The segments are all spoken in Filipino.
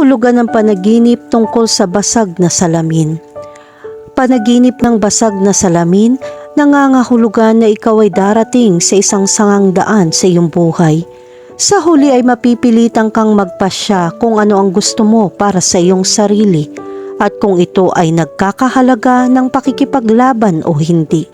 Kahulugan ng panaginip tungkol sa basag na salamin. Panaginip ng basag na salamin, nangangahulugan na ikaw ay darating sa isang sangang daan sa iyong buhay. Sa huli ay mapipilitan kang magpasya kung ano ang gusto mo para sa iyong sarili at kung ito ay nagkakahalaga ng pakikipaglaban o hindi.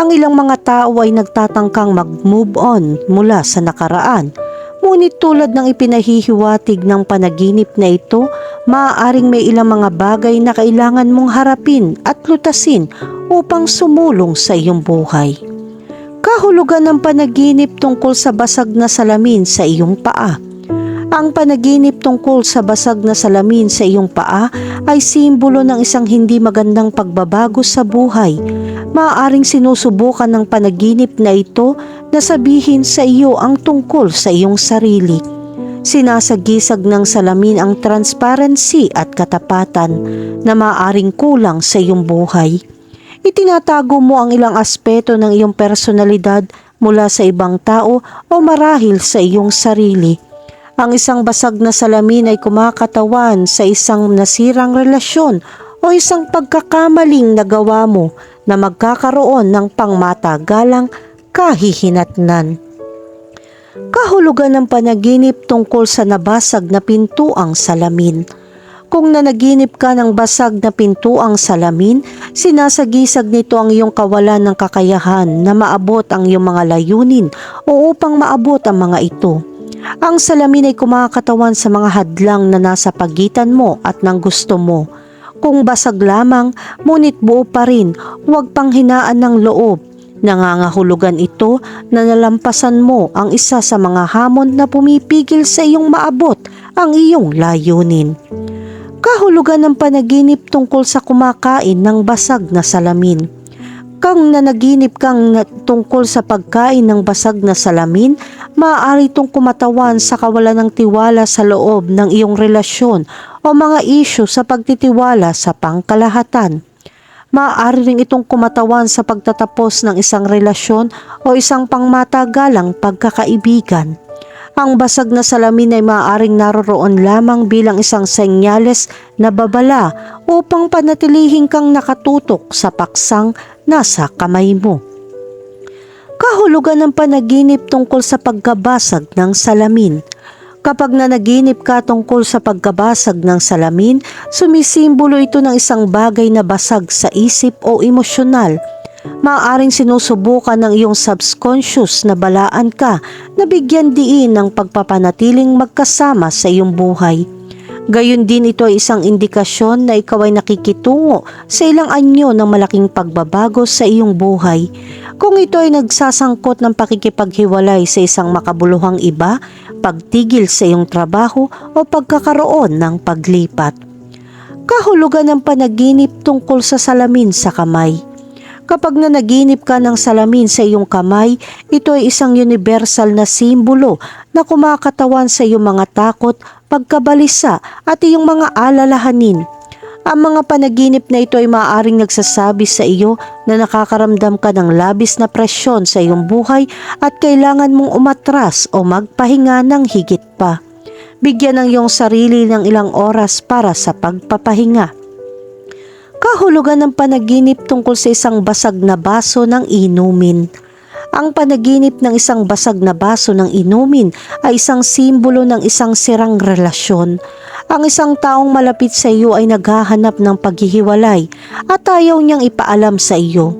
Ang ilang mga tao ay nagtatangkang mag-move on mula sa nakaraan Ngunit tulad ng ipinahihiwatig ng panaginip na ito, maaaring may ilang mga bagay na kailangan mong harapin at lutasin upang sumulong sa iyong buhay. Kahulugan ng panaginip tungkol sa basag na salamin sa iyong paa. Ang panaginip tungkol sa basag na salamin sa iyong paa ay simbolo ng isang hindi magandang pagbabago sa buhay. Maaaring sinusubukan ng panaginip na ito na sabihin sa iyo ang tungkol sa iyong sarili. Sinasagisag ng salamin ang transparency at katapatan na maaring kulang sa iyong buhay. Itinatago mo ang ilang aspeto ng iyong personalidad mula sa ibang tao o marahil sa iyong sarili. Ang isang basag na salamin ay kumakatawan sa isang nasirang relasyon o isang pagkakamaling nagawa mo na magkakaroon ng pangmatagalang kahihinatnan. Kahulugan ng panaginip tungkol sa nabasag na pintuang salamin. Kung nanaginip ka ng basag na pintuang salamin, sinasagisag nito ang iyong kawalan ng kakayahan na maabot ang iyong mga layunin o upang maabot ang mga ito. Ang salamin ay kumakatawan sa mga hadlang na nasa pagitan mo at ng gusto mo. Kung basag lamang, ngunit buo pa rin, huwag panghinaan ng loob Nangangahulugan ito na nalampasan mo ang isa sa mga hamon na pumipigil sa iyong maabot ang iyong layunin. Kahulugan ng panaginip tungkol sa kumakain ng basag na salamin. Kang nanaginip kang tungkol sa pagkain ng basag na salamin, maaari itong kumatawan sa kawalan ng tiwala sa loob ng iyong relasyon o mga isyu sa pagtitiwala sa pangkalahatan maaari rin itong kumatawan sa pagtatapos ng isang relasyon o isang pangmatagalang pagkakaibigan. Ang basag na salamin ay maaaring naroroon lamang bilang isang senyales na babala upang panatilihing kang nakatutok sa paksang nasa kamay mo. Kahulugan ng panaginip tungkol sa pagkabasag ng salamin – Kapag nanaginip ka tungkol sa pagkabasag ng salamin, sumisimbolo ito ng isang bagay na basag sa isip o emosyonal. Maaaring sinusubukan ng iyong subconscious na balaan ka na bigyan diin ng pagpapanatiling magkasama sa iyong buhay. Gayon din ito ay isang indikasyon na ikaw ay nakikitungo sa ilang anyo ng malaking pagbabago sa iyong buhay. Kung ito ay nagsasangkot ng pakikipaghiwalay sa isang makabuluhang iba, pagtigil sa iyong trabaho o pagkakaroon ng paglipat. Kahulugan ng panaginip tungkol sa salamin sa kamay. Kapag nanaginip ka ng salamin sa iyong kamay, ito ay isang universal na simbolo na kumakatawan sa iyong mga takot, pagkabalisa at iyong mga alalahanin ang mga panaginip na ito ay maaaring nagsasabi sa iyo na nakakaramdam ka ng labis na presyon sa iyong buhay at kailangan mong umatras o magpahinga ng higit pa. Bigyan ng iyong sarili ng ilang oras para sa pagpapahinga. Kahulugan ng panaginip tungkol sa isang basag na baso ng inumin. Ang panaginip ng isang basag na baso ng inumin ay isang simbolo ng isang sirang relasyon ang isang taong malapit sa iyo ay naghahanap ng paghihiwalay at ayaw niyang ipaalam sa iyo.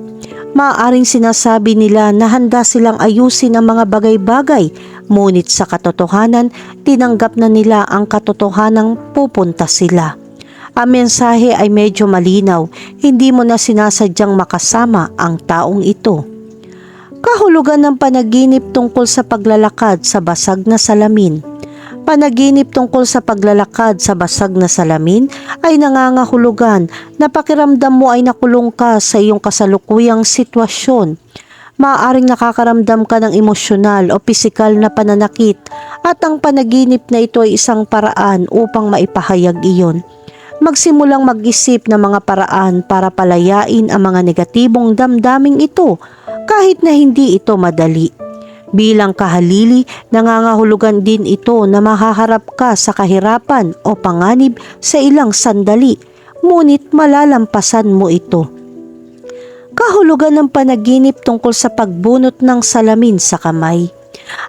Maaring sinasabi nila na handa silang ayusin ang mga bagay-bagay, ngunit sa katotohanan, tinanggap na nila ang katotohanang pupunta sila. Ang mensahe ay medyo malinaw, hindi mo na sinasadyang makasama ang taong ito. Kahulugan ng panaginip tungkol sa paglalakad sa basag na salamin panaginip tungkol sa paglalakad sa basag na salamin ay nangangahulugan na pakiramdam mo ay nakulong ka sa iyong kasalukuyang sitwasyon. Maaaring nakakaramdam ka ng emosyonal o pisikal na pananakit at ang panaginip na ito ay isang paraan upang maipahayag iyon. Magsimulang mag-isip ng mga paraan para palayain ang mga negatibong damdaming ito kahit na hindi ito madali. Bilang kahalili, nangangahulugan din ito na mahaharap ka sa kahirapan o panganib sa ilang sandali, ngunit malalampasan mo ito. Kahulugan ng panaginip tungkol sa pagbunot ng salamin sa kamay.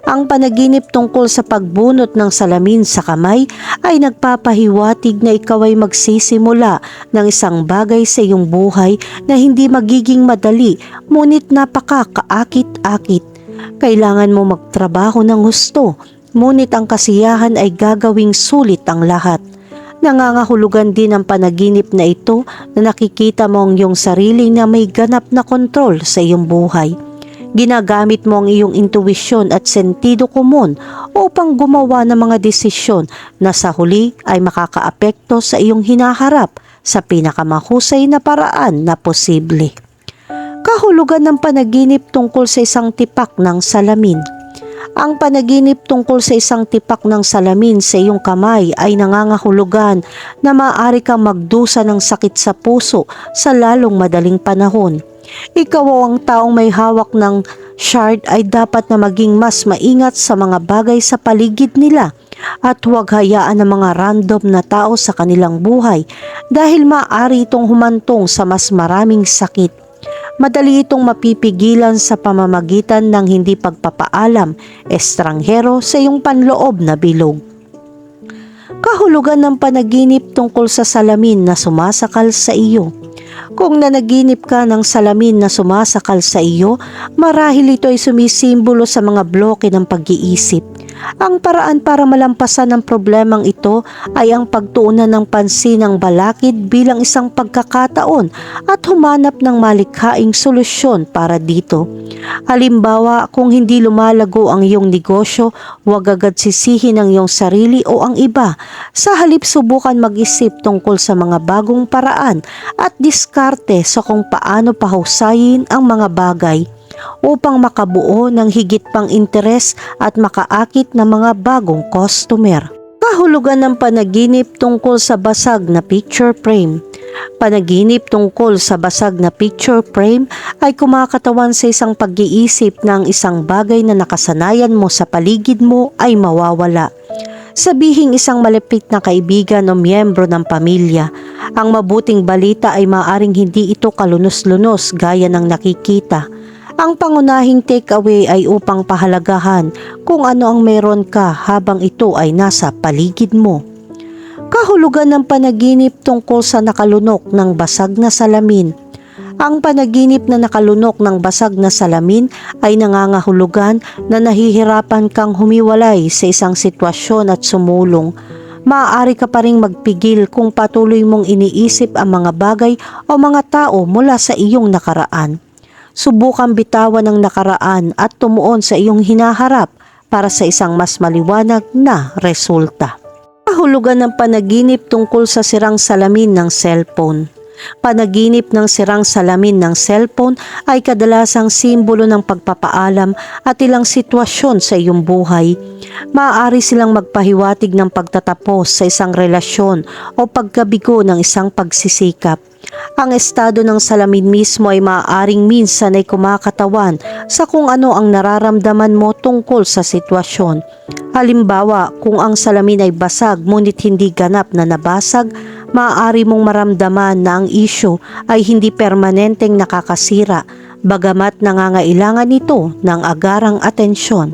Ang panaginip tungkol sa pagbunot ng salamin sa kamay ay nagpapahiwatig na ikaw ay magsisimula ng isang bagay sa iyong buhay na hindi magiging madali ngunit napaka-kaakit-akit. Kailangan mo magtrabaho ng gusto, ngunit ang kasiyahan ay gagawing sulit ang lahat. Nangangahulugan din ang panaginip na ito na nakikita mo ang iyong sarili na may ganap na kontrol sa iyong buhay. Ginagamit mo ang iyong intuwisyon at sentido komon upang gumawa ng mga desisyon na sa huli ay makakaapekto sa iyong hinaharap sa pinakamahusay na paraan na posible. Kahulugan ng panaginip tungkol sa isang tipak ng salamin. Ang panaginip tungkol sa isang tipak ng salamin sa iyong kamay ay nangangahulugan na maaari kang magdusa ng sakit sa puso sa lalong madaling panahon. Ikaw o ang taong may hawak ng shard ay dapat na maging mas maingat sa mga bagay sa paligid nila at huwag hayaan ng mga random na tao sa kanilang buhay dahil maaari itong humantong sa mas maraming sakit. Madali itong mapipigilan sa pamamagitan ng hindi pagpapaalam, estranghero sa iyong panloob na bilog. Kahulugan ng panaginip tungkol sa salamin na sumasakal sa iyo. Kung nanaginip ka ng salamin na sumasakal sa iyo, marahil ito ay sumisimbolo sa mga bloke ng pag-iisip. Ang paraan para malampasan ang problemang ito ay ang pagtuunan ng pansin ng balakid bilang isang pagkakataon at humanap ng malikhaing solusyon para dito. Halimbawa, kung hindi lumalago ang iyong negosyo, huwag agad sisihin ang iyong sarili o ang iba. Sa halip subukan mag-isip tungkol sa mga bagong paraan at diskarte sa kung paano pahusayin ang mga bagay upang makabuo ng higit pang interes at makaakit ng mga bagong customer. Kahulugan ng panaginip tungkol sa basag na picture frame. Panaginip tungkol sa basag na picture frame ay kumakatawan sa isang pag-iisip ng isang bagay na nakasanayan mo sa paligid mo ay mawawala. Sabihing isang malapit na kaibigan o miyembro ng pamilya, ang mabuting balita ay maaring hindi ito kalunos-lunos gaya ng nakikita. Ang pangunahing takeaway ay upang pahalagahan kung ano ang meron ka habang ito ay nasa paligid mo. Kahulugan ng panaginip tungkol sa nakalunok ng basag na salamin. Ang panaginip na nakalunok ng basag na salamin ay nangangahulugan na nahihirapan kang humiwalay sa isang sitwasyon at sumulong. Maaari ka pa ring magpigil kung patuloy mong iniisip ang mga bagay o mga tao mula sa iyong nakaraan. Subukan bitawan ang nakaraan at tumuon sa iyong hinaharap para sa isang mas maliwanag na resulta. Kahulugan ng panaginip tungkol sa sirang salamin ng cellphone. Panaginip ng sirang salamin ng cellphone ay kadalasang simbolo ng pagpapaalam at ilang sitwasyon sa iyong buhay. Maaari silang magpahiwatig ng pagtatapos sa isang relasyon o pagkabigo ng isang pagsisikap. Ang estado ng salamin mismo ay maaaring minsan ay kumakatawan sa kung ano ang nararamdaman mo tungkol sa sitwasyon. Halimbawa, kung ang salamin ay basag ngunit hindi ganap na nabasag, maaari mong maramdaman na ang isyo ay hindi permanenteng nakakasira, bagamat nangangailangan ito ng agarang atensyon.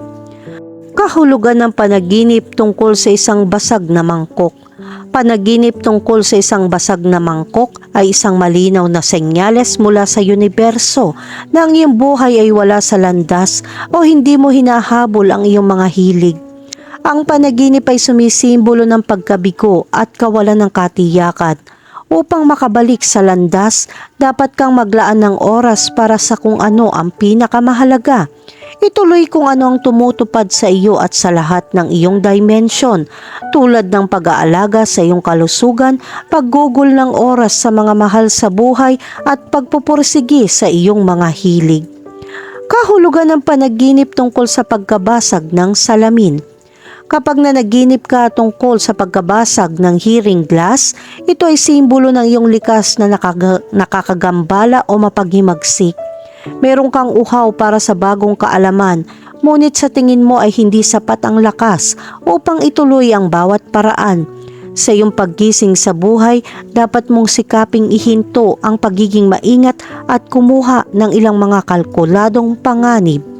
Kahulugan ng panaginip tungkol sa isang basag na mangkok. Panaginip tungkol sa isang basag na mangkok ay isang malinaw na senyales mula sa universo na ang iyong buhay ay wala sa landas o hindi mo hinahabol ang iyong mga hilig. Ang panaginip ay sumisimbolo ng pagkabigo at kawalan ng katiyakan. Upang makabalik sa landas, dapat kang maglaan ng oras para sa kung ano ang pinakamahalaga. Ituloy kung ano ang tumutupad sa iyo at sa lahat ng iyong dimension, tulad ng pag-aalaga sa iyong kalusugan, paggugol ng oras sa mga mahal sa buhay at pagpupursigi sa iyong mga hilig. Kahulugan ng panaginip tungkol sa pagkabasag ng salamin. Kapag nanaginip ka tungkol sa pagkabasag ng hearing glass, ito ay simbolo ng iyong likas na nakaga- nakakagambala o mapaghimagsik. Meron kang uhaw para sa bagong kaalaman, ngunit sa tingin mo ay hindi sapat ang lakas upang ituloy ang bawat paraan. Sa iyong paggising sa buhay, dapat mong sikaping ihinto ang pagiging maingat at kumuha ng ilang mga kalkuladong panganib